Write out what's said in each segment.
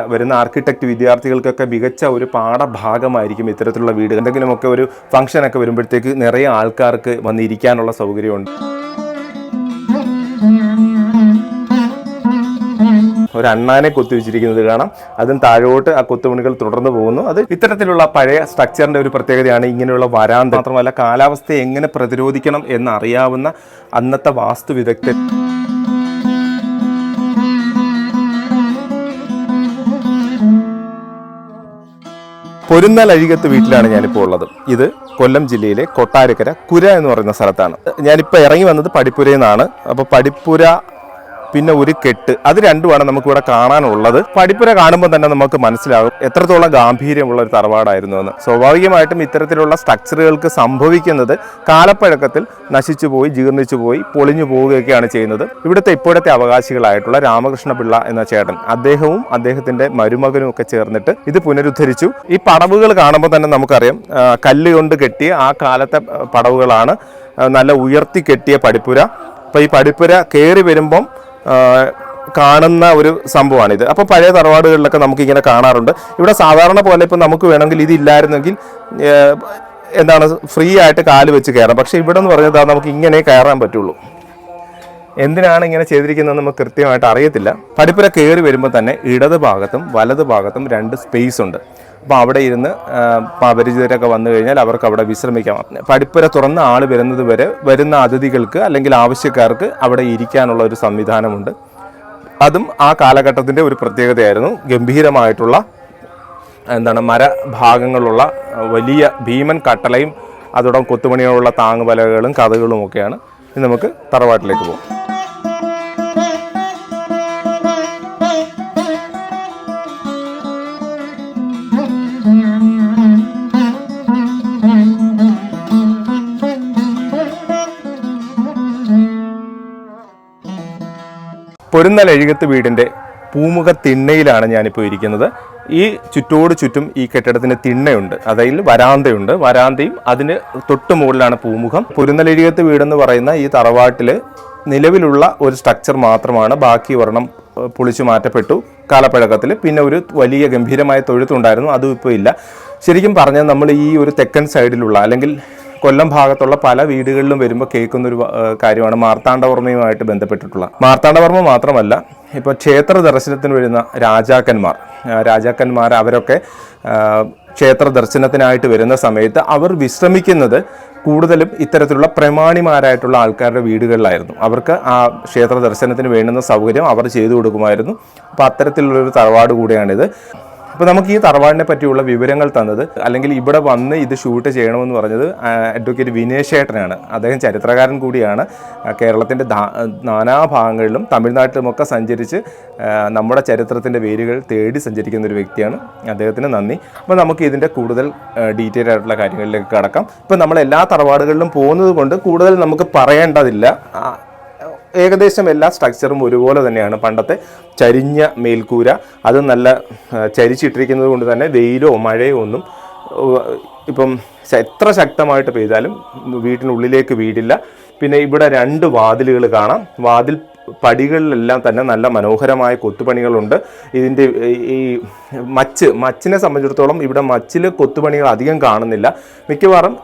വരുന്ന ആർക്കിടെക്ട് വിദ്യാർത്ഥികൾക്കൊക്കെ മികച്ച ഒരു പാഠഭാഗമായിരിക്കും ഇത്തരത്തിലുള്ള വീട്. എന്തെങ്കിലുമൊക്കെ ഒരു ഫംഗ്ഷനൊക്കെ വരുമ്പോഴത്തേക്ക് നിറയെ ആൾക്കാർക്ക് വന്നിരിക്കാനുള്ള സൗകര്യമുണ്ട്. ഒരു അണ്ണാനെ കൊത്തിവെച്ചിരിക്കുന്നത് കാണാം. അതും താഴോട്ട് ആ കൊത്തുപണികൾ തുടർന്ന് പോകുന്നു. അത് ഇത്തരത്തിലുള്ള പഴയ സ്ട്രക്ചറിന്റെ ഒരു പ്രത്യേകതയാണ് ഇങ്ങനെയുള്ള വരാന്ത. മാത്രമല്ല കാലാവസ്ഥയെ എങ്ങനെ പ്രതിരോധിക്കണം എന്നറിയാവുന്ന അന്നത്തെ വാസ്തു വിദഗ്ധർ പൊരുന്നൽ അഴികത്ത് വീട്ടിലാണ് ഞാനിപ്പോൾ ഉള്ളത്. ഇത് കൊല്ലം ജില്ലയിലെ കൊട്ടാരക്കര കുര എന്ന് പറയുന്ന സ്ഥലത്താണ്. ഞാനിപ്പോൾ ഇറങ്ങി വന്നത് പടിപ്പുരയിൽ നിന്നാണ്. അപ്പോൾ പടിപ്പുര പിന്നെ ഒരു കെട്ട്. അത് രണ്ടുമാണ് നമുക്കിവിടെ കാണാനുള്ളത്. പഠിപ്പുര കാണുമ്പോൾ തന്നെ നമുക്ക് മനസ്സിലാകും എത്രത്തോളം ഗാംഭീര്യമുള്ള ഒരു തറവാടായിരുന്നു എന്ന്. സ്വാഭാവികമായിട്ടും ഇത്തരത്തിലുള്ള സ്ട്രക്ചറുകൾക്ക് സംഭവിക്കുന്നത് കാലപ്പഴക്കത്തിൽ നശിച്ചു പോയി ജീർണിച്ചു പോയി പൊളിഞ്ഞു പോവുകയൊക്കെയാണ് ചെയ്യുന്നത്. ഇവിടുത്തെ ഇപ്പോഴത്തെ അവകാശികളായിട്ടുള്ള രാമകൃഷ്ണ പിള്ള എന്ന ചേട്ടൻ അദ്ദേഹവും അദ്ദേഹത്തിന്റെ മരുമകനും ഒക്കെ ചേർന്നിട്ട് ഇത് പുനരുദ്ധരിച്ചു. ഈ പടവുകൾ കാണുമ്പോൾ തന്നെ നമുക്കറിയാം കല്ല് കൊണ്ട് കെട്ടിയ ആ കാലത്തെ പടവുകളാണ് നല്ല ഉയർത്തി കെട്ടിയ പടിപ്പുര. അപ്പോൾ ഈ പടിപ്പുര കയറി വരുമ്പം കാണുന്ന ഒരു സംഭവമാണിത്. അപ്പോൾ പഴയ തറവാടുകളിലൊക്കെ നമുക്കിങ്ങനെ കാണാറുണ്ട്. ഇവിടെ സാധാരണ പോലെ ഇപ്പം നമുക്ക് വേണമെങ്കിൽ ഇതില്ലായിരുന്നെങ്കിൽ എന്താണ് ഫ്രീ ആയിട്ട് കാൽ വെച്ച് കയറാം. പക്ഷേ ഇവിടെ എന്ന് പറഞ്ഞാൽ നമുക്ക് ഇങ്ങനെ കയറാൻ പറ്റുള്ളൂ. എന്തിനാണ് ഇങ്ങനെ ചെയ്തിരിക്കുന്നത് നമുക്ക് കൃത്യമായിട്ട് അറിയത്തില്ല. പടിപ്പുര കയറി വരുമ്പോൾ തന്നെ ഇടത് ഭാഗത്തും വലത് ഭാഗത്തും രണ്ട് സ്പേസ് ഉണ്ട്. അപ്പോൾ അവിടെ ഇരുന്ന് അപരിചിതരൊക്കെ വന്നു കഴിഞ്ഞാൽ അവർക്ക് അവിടെ വിശ്രമിക്കാം. പടിപ്പുര തുറന്ന് ആൾ വരുന്നത് വരെ വരുന്ന അതിഥികൾക്ക് അല്ലെങ്കിൽ ആവശ്യക്കാർക്ക് അവിടെ ഇരിക്കാനുള്ള ഒരു സംവിധാനമുണ്ട്. അതും ആ കാലഘട്ടത്തിന്റെ ഒരു പ്രത്യേകതയായിരുന്നു. ഗംഭീരമായിട്ടുള്ള എന്താണ് മരഭാഗങ്ങളുള്ള വലിയ ഭീമൻ കട്ടളയും അതോടൊപ്പം കൊത്തുപണിയോടുള്ള താങ്ങുപലകളും കഥകളും ഒക്കെയാണ്. ഇനി നമുക്ക് തറവാട്ടിലേക്ക് പോകും. പൊരുന്നൽ എഴുകത്ത് വീടിന്റെ പൂമുഖ തിണ്ണയിലാണ് ഞാനിപ്പോൾ ഇരിക്കുന്നത്. ഈ ചുറ്റോട് ചുറ്റും ഈ കെട്ടിടത്തിന് തിണ്ണയുണ്ട്. അതായത് വരാന്തയുണ്ട്. വരാന്തയും അതിന് തൊട്ട് മുകളിലാണ് പൂമുഖം. പൊരുന്നലെഴുകത്ത് വീടെന്ന് പറയുന്ന ഈ തറവാട്ടിൽ നിലവിലുള്ള ഒരു സ്ട്രക്ചർ മാത്രമാണ്. ബാക്കി ഏഹ്, പൊളിച്ചു മാറ്റപ്പെട്ടു. കാലപ്പഴക്കത്തിൽ. പിന്നെ ഒരു വലിയ ഗംഭീരമായ തൊഴുത്തുണ്ടായിരുന്നു അതും ഇപ്പോൾ ഇല്ല. ശരിക്കും പറഞ്ഞാൽ നമ്മൾ ഈ ഒരു തെക്കൻ സൈഡിലുള്ള അല്ലെങ്കിൽ കൊല്ലം ഭാഗത്തുള്ള പല വീടുകളിലും വരുമ്പോൾ കേൾക്കുന്ന ഒരു കാര്യമാണ് മാർത്താണ്ഡവർമ്മയുമായിട്ട് ബന്ധപ്പെട്ടിട്ടുള്ള. മാർത്താണ്ഡവർമ്മ മാത്രമല്ല ഇപ്പോൾ ക്ഷേത്ര ദർശനത്തിന് വരുന്ന രാജാക്കന്മാർ രാജാക്കന്മാർ അവരൊക്കെ ക്ഷേത്ര ദർശനത്തിനായിട്ട് വരുന്ന സമയത്ത് അവർ വിശ്രമിക്കുന്നത് കൂടുതലും ഇത്തരത്തിലുള്ള പ്രമാണിമാരായിട്ടുള്ള ആൾക്കാരുടെ വീടുകളിലായിരുന്നു. അവർക്ക് ആ ക്ഷേത്ര ദർശനത്തിന് വേണ്ടുന്ന സൗകര്യം അവർ ചെയ്തു കൊടുക്കുമായിരുന്നു. അപ്പോൾ അത്തരത്തിലുള്ളൊരു തറവാട് കൂടിയാണിത്. അപ്പോൾ നമുക്ക് ഈ തറവാടിനെ പറ്റിയുള്ള വിവരങ്ങൾ തന്നത് അല്ലെങ്കിൽ ഇവിടെ വന്ന് ഇത് ഷൂട്ട് ചെയ്യണമെന്ന് പറഞ്ഞത് അഡ്വക്കേറ്റ് വിനേഷ് ഏട്ടനാണ്. അദ്ദേഹം ചരിത്രകാരൻ കൂടിയാണ്. കേരളത്തിന്റെ നാനാഭാഗങ്ങളിലും തമിഴ്നാട്ടിലുമൊക്കെ സഞ്ചരിച്ച് നമ്മുടെ ചരിത്രത്തിന്റെ വേരുകൾ തേടി സഞ്ചരിക്കുന്ന ഒരു വ്യക്തിയാണ്. അദ്ദേഹത്തിന് നന്ദി. അപ്പോൾ നമുക്ക് ഇതിന്റെ കൂടുതൽ ഡീറ്റെയിൽ ആയിട്ടുള്ള കാര്യങ്ങളിലേക്ക് കടക്കാം. ഇപ്പോൾ നമ്മൾ എല്ലാ തറവാടുകളിലും പോകുന്നത് കൊണ്ട് കൂടുതൽ നമുക്ക് പറയേണ്ടതില്ല. ഏകദേശം എല്ലാ സ്ട്രക്ചറും ഒരുപോലെ തന്നെയാണ്. പണ്ടത്തെ ചരിഞ്ഞ മേൽക്കൂര അത് നല്ല ചരിച്ചിട്ടിരിക്കുന്നത് കൊണ്ട് തന്നെ വെയിലോ മഴയോ ഒന്നും ഇപ്പം എത്ര ശക്തമായിട്ട് പെയ്താലും വീട്ടിനുള്ളിലേക്ക് വീടില്ല. പിന്നെ ഇവിടെ രണ്ട് വാതിലുകൾ കാണാം. വാതിൽ പടികളിലെല്ലാം തന്നെ നല്ല മനോഹരമായ കൊത്തുപണികളുണ്ട്. ഇതിന്റെ ഈ മച്ച് മച്ചിനെ സംബന്ധിച്ചിടത്തോളം ഇവിടെ മച്ചിൽ കൊത്തുപണികൾ അധികം കാണുന്നില്ല. മിക്കവാറും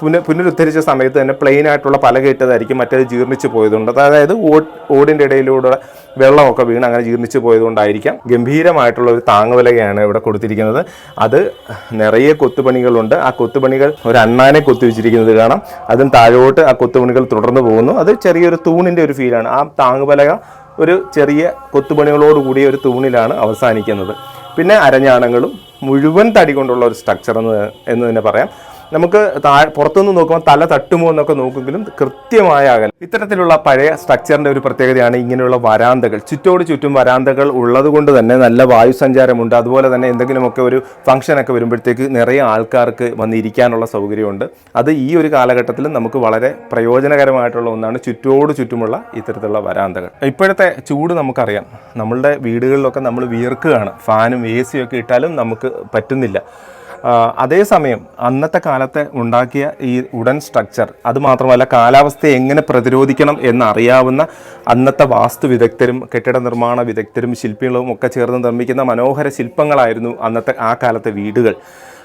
പുന പുനരുദ്ധരിച്ച സമയത്ത് തന്നെ പ്ലെയിൻ ആയിട്ടുള്ള പല കെട്ടതായിരിക്കും മറ്റേത് ജീർണിച്ച് പോയതുകൊണ്ട്. അതായത് ഓട് ഓടിന്റെ ഇടയിലൂടെ വെള്ളമൊക്കെ വീണ് അങ്ങനെ ജീർണിച്ച് പോയതുകൊണ്ടായിരിക്കാം. ഗംഭീരമായിട്ടുള്ള ഒരു താങ്ങുവിലകയാണ് ഇവിടെ കൊടുത്തിരിക്കുന്നത്. അത് നിറയെ കൊത്തുപണികളുണ്ട്. ആ കൊത്തുപണികൾ ഒരു അണ്ണാനെ കൊത്തി വെച്ചിരിക്കുന്നത് കാണാം. അതും താഴോട്ട് ആ കൊത്തുപണികൾ തുടർന്ന് പോകുന്നു. അത് ചെറിയൊരു തൂണിന്റെ ഒരു ഫീലാണ് ആ താങ്ങുപലക ഒരു ചെറിയ കൊത്തുപണികളോട് കൂടിയ ഒരു തൂണിലാണ് അവസാനിക്കുന്നത്. പിന്നെ അരഞ്ഞാണങ്ങളും മുഴുവൻ തടി കൊണ്ടുള്ള ഒരു സ്ട്രക്ചർ എന്ന് എന്ന് തന്നെ പറയാം. നമുക്ക് താഴെ പുറത്തുനിന്ന് നോക്കുമ്പോൾ തല തട്ടുമോ എന്നൊക്കെ നോക്കുമെങ്കിലും കൃത്യമായ അകലം. ഇത്തരത്തിലുള്ള പഴയ സ്ട്രക്ചറിന്റെ ഒരു പ്രത്യേകതയാണ് ഇങ്ങനെയുള്ള വരാന്തകൾ. ചുറ്റോട് ചുറ്റും വരാന്തകൾ ഉള്ളതുകൊണ്ട് തന്നെ നല്ല വായു സഞ്ചാരമുണ്ട്. അതുപോലെ തന്നെ എന്തെങ്കിലുമൊക്കെ ഒരു ഫംഗ്ഷനൊക്കെ വരുമ്പോഴത്തേക്ക് നിറയെ ആൾക്കാർക്ക് വന്നിരിക്കാനുള്ള സൗകര്യമുണ്ട്. അത് ഈ ഒരു കാലഘട്ടത്തിൽ നമുക്ക് വളരെ പ്രയോജനകരമായിട്ടുള്ള ഒന്നാണ് ചുറ്റോട് ചുറ്റുമുള്ള ഇത്തരത്തിലുള്ള വരാന്തകൾ. ഇപ്പോഴത്തെ ചൂട് നമുക്കറിയാം. നമ്മളുടെ വീടുകളിലൊക്കെ നമ്മൾ വിയർക്കുകയാണ്. ഫാനും എ ഒക്കെ ഇട്ടാലും നമുക്ക് പറ്റുന്നില്ല. അതേസമയം അന്നത്തെ കാലത്തെ ഉണ്ടാക്കിയ ഈ ഉടൻ സ്ട്രക്ചർ അത് മാത്രമല്ല കാലാവസ്ഥയെ എങ്ങനെ പ്രതിരോധിക്കണം എന്നറിയാവുന്ന അന്നത്തെ വാസ്തു വിദഗ്ധരും കെട്ടിട നിർമ്മാണ വിദഗ്ധരും ശില്പികളും ഒക്കെ ചേർന്ന് നിർമ്മിക്കുന്ന മനോഹര ശില്പങ്ങളായിരുന്നു അന്നത്തെ ആ കാലത്തെ വീടുകൾ.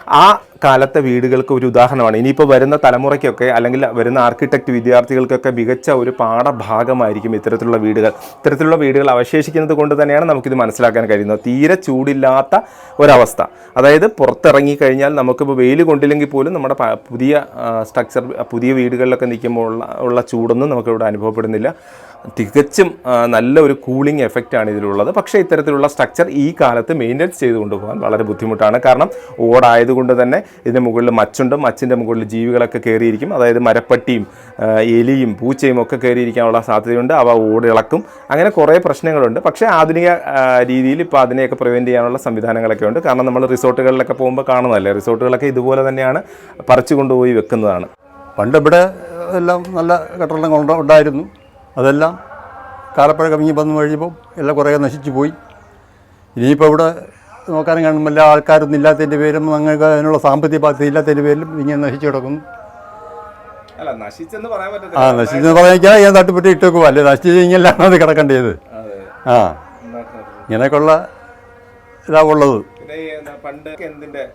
ആ കാലത്തെ വീടുകൾക്ക് ഒരു ഉദാഹരണമാണ്. ഇനിയിപ്പോൾ വരുന്ന തലമുറയ്ക്കൊക്കെ അല്ലെങ്കിൽ വരുന്ന ആർക്കിടെക്ട് വിദ്യാർത്ഥികൾക്കൊക്കെ മികച്ച ഒരു പാഠഭാഗമായിരിക്കും ഇത്തരത്തിലുള്ള വീടുകൾ. ഇത്തരത്തിലുള്ള വീടുകൾ അവശേഷിക്കുന്നത് കൊണ്ട് തന്നെയാണ് നമുക്കിത് മനസ്സിലാക്കാൻ കഴിയുന്നത്. തീരെ ചൂടില്ലാത്ത ഒരവസ്ഥ. അതായത് പുറത്തിറങ്ങി കഴിഞ്ഞാൽ നമുക്കിപ്പോൾ വെയിൽ കൊണ്ടില്ലെങ്കിൽ പോലും നമ്മുടെ പുതിയ സ്ട്രക്ചർ പുതിയ വീടുകളിലൊക്കെ നിൽക്കുമ്പോൾ ഉള്ള ഉള്ള ചൂടൊന്നും നമുക്കിവിടെ അനുഭവപ്പെടുന്നില്ല. തികച്ചും നല്ല ഒരു കൂളിംഗ് എഫക്റ്റ് ആണ് ഇതിലുള്ളത്. പക്ഷേ ഇത്തരത്തിലുള്ള സ്ട്രക്ചർ ഈ കാലത്ത് മെയിന്റെനൻസ് ചെയ്ത് കൊണ്ടുപോകാൻ വളരെ ബുദ്ധിമുട്ടാണ്. കാരണം ഓടായതുകൊണ്ട് തന്നെ ഇതിന്റെ മുകളിൽ മച്ചുണ്ട്. മച്ചിന്റെ മുകളിൽ ജീവികളൊക്കെ കയറിയിരിക്കും. അതായത് മരപ്പട്ടിയും എലിയും പൂച്ചയും ഒക്കെ കയറിയിരിക്കാനുള്ള സാധ്യതയുണ്ട്. അവ ഓടിളക്കും. അങ്ങനെ കുറേ പ്രശ്നങ്ങളുണ്ട്. പക്ഷേ ആധുനിക രീതിയിൽ ഇപ്പോൾ അതിനെയൊക്കെ പ്രിവെന്റ് ചെയ്യാനുള്ള സംവിധാനങ്ങളൊക്കെ ഉണ്ട്. കാരണം നമ്മൾ റിസോർട്ടുകളിലൊക്കെ പോകുമ്പോൾ കാണുന്നതല്ലേ? റിസോർട്ടുകളൊക്കെ ഇതുപോലെ തന്നെയാണ് പറിച്ചു കൊണ്ടുപോയി വെക്കുന്നതാണ്. പണ്ട് ഇവിടെ എല്ലാം നല്ല കെട്ടിടങ്ങൾ ഉണ്ട- ഉണ്ടായിരുന്നു. അതെല്ലാം കാലപ്പഴക്കം ഇങ്ങി വന്നു കഴിയുമ്പോൾ എല്ലാം കുറേ നശിച്ചു പോയി. ഇനിയിപ്പോൾ ഇവിടെ നോക്കാനും കാണുമ്പോൾ എല്ലാ ആൾക്കാരൊന്നും ഇല്ലാത്തതിന്റെ പേരും അങ്ങനെ അതിനുള്ള സാമ്പത്തിക ബാധ്യത ഇല്ലാത്തതിന്റെ പേരിലും ഇങ്ങനെ നശിച്ചു കിടക്കുന്നു. അല്ല നശിച്ചെന്ന് പറയാൻ ആ നശിച്ചെന്ന് പറയാൻ ഞാൻ തട്ടുപറ്റി ഇട്ടേക്കും അല്ലേ നശിച്ചു കഴിഞ്ഞാലാണ് അത് കിടക്കേണ്ടത്. ആ. ഇങ്ങനെയൊക്കെയുള്ള ഇതാ ഉള്ളത്.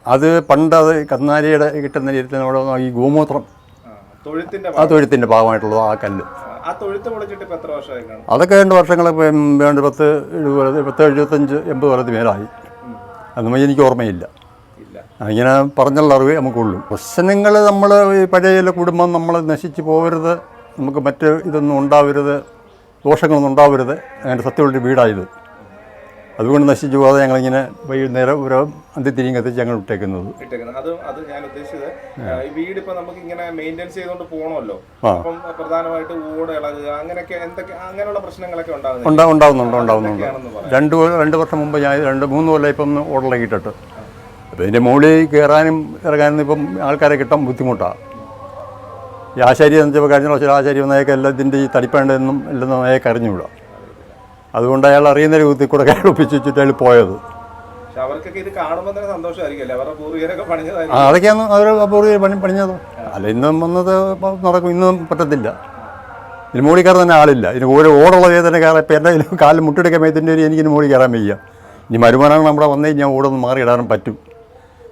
അത് പണ്ട് അത് കന്നാലിയുടെ കിട്ടുന്ന രീതിയിൽ നമ്മുടെ ഈ ഗോമൂത്രം. ആ തൊഴുത്തിന്റെ ഭാഗമായിട്ടുള്ളത് ആ കല്ല്. ആ തൊഴുത്ത് പൊളിച്ചിട്ട് ഇപ്പൊ എത്ര വർഷമായി കാണും? അതൊക്കെ രണ്ട് വർഷങ്ങൾ വേണ്ട പത്ത് എഴുപത് പത്ത് എഴുപത്തഞ്ച് എൺപത് കൊല്ലത്തിന് മേലായി. അതൊന്നും എനിക്ക് ഓർമ്മയില്ല. അങ്ങനെ ഇങ്ങനെ പറഞ്ഞുള്ള അറിവേ നമുക്കുള്ളൂ. പ്രശ്നങ്ങൾ നമ്മൾ ഈ പഴയ കുടുംബം നമ്മൾ നശിച്ചു പോകരുത് നമുക്ക് മറ്റ് ഇതൊന്നും ഉണ്ടാവരുത്. ദോഷങ്ങളൊന്നും ഉണ്ടാവരുത്. അങ്ങനെ സത്യമുള്ളൊരു വീടായത്. അതുകൊണ്ട് നശിച്ചു പോകാതെ ഞങ്ങളിങ്ങനെ വൈകുന്നേരം ഒരു അന്ത്യത്തിരിയും കത്തിച്ച് ഞങ്ങൾ ഇട്ടേക്കുന്നത് ഇട്ടേക്കുന്നത് അത് അത് ഞാൻ ഉദ്ദേശിച്ചത് ഈ വീട് ഇപ്പൊ നമുക്ക് ഇങ്ങനെ മെയിന്റെയിൻസ് ചെയ്തുകൊണ്ട് പോകണമല്ലോ അപ്പം പ്രധാനമായിട്ട് ഓട് ഇളകുക അങ്ങനെയൊക്കെ എന്തൊക്കെ അങ്ങനെയുള്ള പ്രശ്നങ്ങളൊക്കെ ഉണ്ടാകുന്നത്? ഉണ്ടാ ഉണ്ടാവുന്നുണ്ട് ഉണ്ടാവുന്നുണ്ട്. രണ്ട് രണ്ട് വർഷം മുമ്പ് ഞാൻ രണ്ട് മൂന്ന് കൊല്ലം ഇപ്പം ഓടലക്കിട്ടിട്ട് അപ്പോൾ ഇതിന്റെ മുകളിൽ കയറാനും ഇറങ്ങാനും ഇപ്പം ആൾക്കാരെ കിട്ടാൻ ബുദ്ധിമുട്ടാണ് ഈ ആശാരി എന്ന് വെച്ചപ്പോൾ കഴിഞ്ഞ പ്രാവശ്യം ആശാരി വന്നയൊക്കെ എല്ലാത്തിന്റെ ഈ തടിപ്പേണ്ടതെന്നും എല്ലാം നന്നായി അറിഞ്ഞുകൂടാ. അതുകൊണ്ട് അയാൾ അറിയുന്ന രൂപത്തിൽ കൂടെ അയാൾ ഒപ്പിച്ച് വെച്ചിട്ട് അയാൾ പോയത്. അതൊക്കെയാണ് അവർ അപൂർവ പണി പണിഞ്ഞത്. അല്ല ഇന്നും വന്നത് നടക്കും ഇന്നും പറ്റത്തില്ല. ഇതിന് മുകളിൽ കയറാൻ തന്നെ ആളില്ല. ഇതിന് ഓരോ ഓടുള്ള വേദന കയറാൻ ഇപ്പം എന്റെ കാലിൽ മുട്ടെടുക്കാൻ മേത്തിന്റെ ഒരു എനിക്കിന് മുകളിൽ കയറാൻ വയ്യ. ഇനി മരുമാനാണ് നമ്മുടെ വന്നേ ഞാൻ ഓടൊന്ന് മാറി ഇടാനും പറ്റും.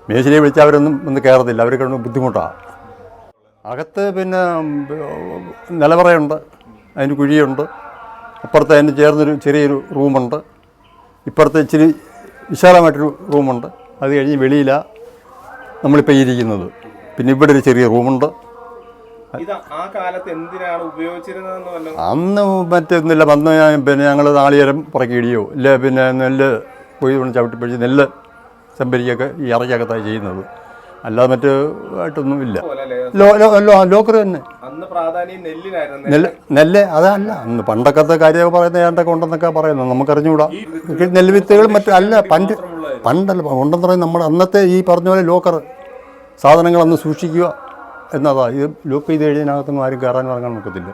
മേശിനെ വിളിച്ചാൽ അവരൊന്നും ഒന്ന് കയറത്തില്ല. അവർക്ക് ബുദ്ധിമുട്ടാണ് അകത്ത് പിന്നെ നിലവറയുണ്ട്. അതിന് കുഴിയുണ്ട്. അപ്പുറത്ത് അതിന് ചേർന്നൊരു ചെറിയൊരു റൂമുണ്ട്. ഇപ്പുറത്ത് ഇച്ചിരി വിശാലമായിട്ടൊരു റൂമുണ്ട്. അത് കഴിഞ്ഞ് വെളിയിലാണ് നമ്മളിപ്പോൾ ഇരിക്കുന്നത്. പിന്നെ ഇവിടെ ഒരു ചെറിയ റൂമുണ്ട്. അന്ന് മറ്റൊന്നുമില്ല വന്ന് ഞാൻ പിന്നെ ഞങ്ങൾ നാളികേരം പുറക്കിയിടിയോ ഇല്ല പിന്നെ നെല്ല് കൊയ്ത് കൊണ്ട് ചവിട്ടിപ്പഴിച്ച് നെല്ല് സംഭരിക്കൊക്കെ ഈ ഇറക്കകത്താണ് ചെയ്യുന്നത്. അല്ലാതെ മറ്റ് ആയിട്ടൊന്നും ഇല്ല. ലോക്കർ തന്നെ. നെല്ല്. നെല്ല് അതല്ല അന്ന് പണ്ടൊക്കത്തെ കാര്യമൊക്കെ പറയുന്നത് ഏണ്ടൊക്കെ ഉണ്ടെന്നൊക്കെ പറയുന്നത്. നമുക്കറിഞ്ഞുകൂടാ നെല്ല് വിത്തുകളും മറ്റു അല്ല പണ്ട് പണ്ടല്ല ഉണ്ടെന്ന് പറയുന്നത് നമ്മൾ അന്നത്തെ ഈ പറഞ്ഞ പോലെ ലോക്കർ സാധനങ്ങൾ അന്ന് സൂക്ഷിക്കുക എന്നതാ. ഇത് ലോക്ക് ചെയ്ത് കഴിഞ്ഞതിനകത്തൊന്നും ആരും കയറാൻ ഇറങ്ങാൻ നോക്കത്തില്ല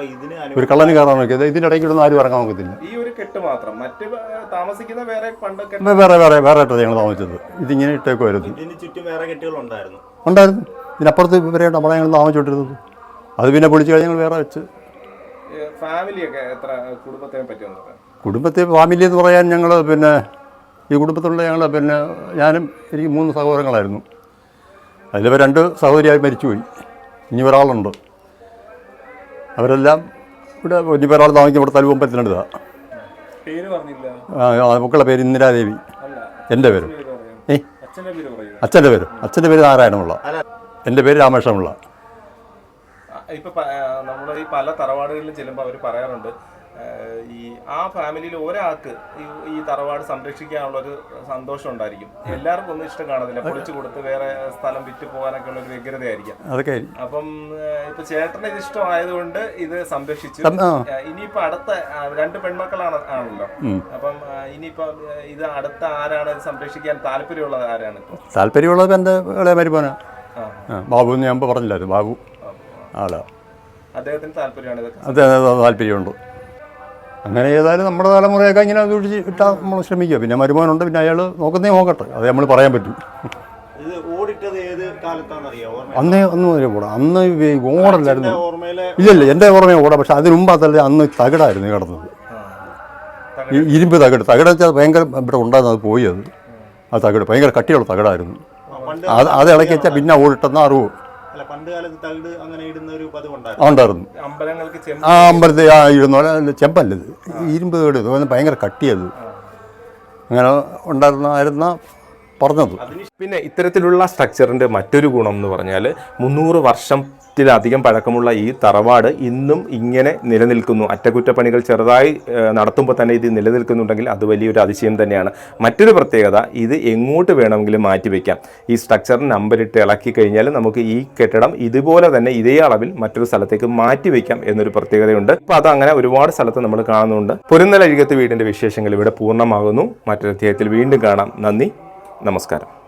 അപ്പൊ ഇതിന് ഒരു കള്ളന് കയറാൻ നോക്കിയത് ഇതിന്റെ ഇടയ്ക്ക് ഇടുന്ന ആരും ഇറങ്ങാൻ നോക്കത്തില്ല. ഈ ഒരു കെട്ട് മാത്രം. മറ്റ് താമസിക്കുന്ന വേറെ പണ്ടൊക്കെ വേറെ വേറെ വേറെ ആയിട്ടാണ് ഞങ്ങൾ താമസിച്ചത്. ഇതിങ്ങനെ ഇട്ടേക്കുമായിരുന്നു ഇതിന് ചുറ്റും വേറെ കെട്ടുകൾ ഉണ്ടായിരുന്നു. ഉണ്ടായിരുന്നു. ഇതിനപ്പുറത്ത് ഇവരെ നമ്മളെ ഞങ്ങൾ താമസിച്ചോണ്ടിരുന്നത് അത് പിന്നെ പൊളിച്ച് കഴിഞ്ഞ് ഞങ്ങൾ വേറെ വെച്ച്. ഫാമിലിയൊക്കെ എത്ര കുടുംബത്തിനെ കുടുംബത്തെ ഫാമിലി എന്ന് പറയാൻ ഞങ്ങൾ പിന്നെ ഈ കുടുംബത്തിലുള്ള ഞങ്ങൾ പിന്നെ ഞാനും എനിക്ക് മൂന്ന് സഹോദരങ്ങളായിരുന്നു. അതിലിപ്പോൾ രണ്ട് സഹോദരിയായി മരിച്ചുപോയി. ഇനി ഒരാളുണ്ട്. അവരെല്ലാം ഇവിടെ ഇനിയിപ്പോൾ ഒരാൾ താമസിക്കും ഇവിടെ തലവും പേര് പറഞ്ഞില്ല. ആ മക്കളുടെ പേര് ഇന്ദിരാദേവി. അല്ല എന്റെ പേര്. ഏ? പേര് പറയുക. അച്ഛന്റെ പേര്. അച്ഛന്റെ പേര് നാരായണമുള്ള. എന്റെ പേര് രാമേഷമുള്ള ഇപ്പൊ നമ്മുടെ ഈ പല തറവാടുകളിലും ചെല്ലുമ്പോൾ അവർ പറയാറുണ്ട് ഈ ആ ഫാമിലിയിൽ ഒരാൾക്ക് ഈ തറവാട് സംരക്ഷിക്കാനുള്ള ഒരു സന്തോഷം ഉണ്ടായിരിക്കും. എല്ലാവർക്കും ഒന്നും ഇഷ്ടം കാണത്തില്ല. പൊളിച്ചു കൊടുത്ത് വേറെ സ്ഥലം വിറ്റ് പോകാനൊക്കെ ഉള്ള ഒരു വ്യഗ്രതയായിരിക്കും. അപ്പം ഇപ്പൊ ചേട്ടന് ഇത് ഇഷ്ടമായതുകൊണ്ട് ഇത് സംരക്ഷിച്ചു. ഇനിയിപ്പോ അടുത്ത രണ്ട് പെൺമക്കളാണ് ആണല്ലോ അപ്പം ഇനിയിപ്പൊ ഇത് അടുത്ത ആരാണ് സംരക്ഷിക്കാൻ താല്പര്യമുള്ളത് ആരാണ് താല്പര്യമുള്ളത് എന്റെ ഇളയ മരുമോനാ. ബാബു ഞാൻ പറഞ്ഞില്ലായിരുന്നു. ബാബു ആളാ. അദ്ദേഹത്തിന് താല്പര്യമാണ് താല്പര്യമുണ്ട്. അങ്ങനെ ഏതായാലും നമ്മുടെ തലമുറയൊക്കെ ഇങ്ങനെ സൂക്ഷിച്ച് ഇട്ടാൽ നമ്മൾ ശ്രമിക്കുക. പിന്നെ മരുമോനുണ്ട് പിന്നെ അയാൾ നോക്കുന്നേ നോക്കട്ടെ. അത് നമ്മൾ പറയാൻ പറ്റും. അന്നേ അന്ന് വരെ ഓടാം. അന്ന് ഓടല്ലായിരുന്നു. ഇല്ലല്ല എന്റെ ഓർമ്മ ഓട. പക്ഷെ അതിന് മുമ്പ് അതല്ല അന്ന് തകിടായിരുന്നു കിടന്നത്. ഇരുമ്പ് തകിട്. തകിട വെച്ചാൽ ഭയങ്കര ഇവിടെ ഉണ്ടായിരുന്നു അത് പോയി അത്. ആ തകിട് ഭയങ്കര കട്ടിയുള്ള തകിടായിരുന്നു. അത് അത് ഇളക്കി വെച്ചാൽ പിന്നെ ഓടിട്ടെന്ന് അറിവ്. ഉണ്ടായിരുന്നു. ഉണ്ടായിരുന്നു. ചെമ്പ് ആ അമ്പലത്തിൽ ആ ഇരുന്നോലെ ചെമ്പല്ലത്. ഇരുമ്പ് കേട് ഭയങ്കര കട്ടിയത്. അങ്ങനെ ഉണ്ടായിരുന്നായിരുന്ന പറഞ്ഞത്. പിന്നെ ഇത്തരത്തിലുള്ള സ്ട്രക്ചറിന്റെ മറ്റൊരു ഗുണം എന്ന് പറഞ്ഞാൽ മുന്നൂറ് വർഷത്തിലധികം പഴക്കമുള്ള ഈ തറവാട് ഇന്നും ഇങ്ങനെ നിലനിൽക്കുന്നു. അറ്റകുറ്റപ്പണികൾ ചെറുതായി നടത്തുമ്പോൾ തന്നെ ഇത് നിലനിൽക്കുന്നുണ്ടെങ്കിൽ അത് വലിയൊരു അതിശയം തന്നെയാണ്. മറ്റൊരു പ്രത്യേകത ഇത് എങ്ങോട്ട് വേണമെങ്കിലും മാറ്റിവെക്കാം ഈ സ്ട്രക്ചർ നമ്പറിട്ട് ഇളക്കി കഴിഞ്ഞാൽ നമുക്ക് ഈ കെട്ടിടം ഇതുപോലെ തന്നെ ഇതേ അളവിൽ മറ്റൊരു സ്ഥലത്തേക്ക് മാറ്റിവെക്കാം എന്നൊരു പ്രത്യേകതയുണ്ട്. അപ്പോൾ അത് അങ്ങനെ ഒരുപാട് സ്ഥലത്ത് നമ്മൾ കാണുന്നുണ്ട്. പൊരുന്നലഴികത്ത് വീടിന്റെ വിശേഷങ്ങൾ ഇവിടെ പൂർണമാകുന്നു. മറ്റൊരു അധ്യായത്തിൽ വീണ്ടും കാണാം. നന്ദി. നമസ്കാരം.